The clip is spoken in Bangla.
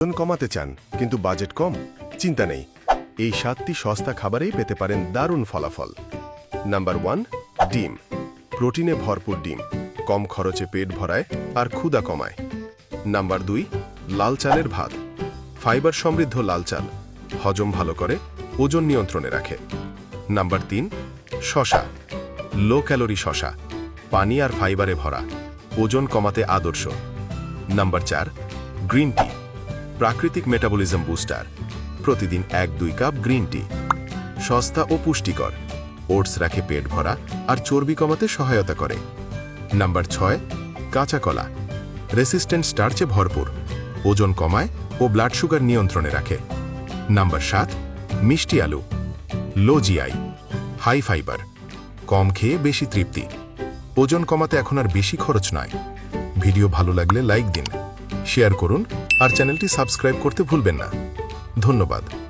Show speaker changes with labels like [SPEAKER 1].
[SPEAKER 1] ওজন কমাতে চান, কিন্তু বাজেট কম, চিন্তা নেই। এই সাতটি সস্তা খাবারেই পেতে পারেন দারুণ ফলাফল। নাম্বার ওয়ান, ডিম। প্রোটিনে ভরপুর ডিম, কম খরচে পেট ভরায় আর ক্ষুধা কমায়। নাম্বার দুই, লাল চালের ভাত। ফাইবার সমৃদ্ধ লাল চাল, হজম ভালো করে, ওজন নিয়ন্ত্রণে রাখে। নাম্বার তিন, শশা। লো ক্যালোরি শশা, পানি আর ফাইবারে ভরা, ওজন কমাতে আদর্শ। নাম্বার চার, গ্রিন টি। প্রাকৃতিক মেটাবলিজম বুস্টার। প্রতিদিন এক দুই কাপ গ্রিন টি। সস্তা ও পুষ্টিকর। ওটস রাখে পেট ভরা আর চর্বি কমাতে সহায়তা করে। নাম্বার ছয়, কাঁচা কলা। রেসিস্ট্যান্ট স্টার্চে ভরপুর। ওজন কমায় ও ব্লাড সুগার নিয়ন্ত্রণে রাখে। নাম্বার সাত, মিষ্টি আলু। লো জিআই হাই ফাইবার কম খেয়ে বেশি তৃপ্তি। ওজন কমাতে এখন আর বেশি খরচ নয়। ভিডিও ভালো লাগলে লাইক দিন। শেয়ার করুন আর চ্যানেলটি সাবস্ক্রাইব করতে ভুলবেন না। ধন্যবাদ।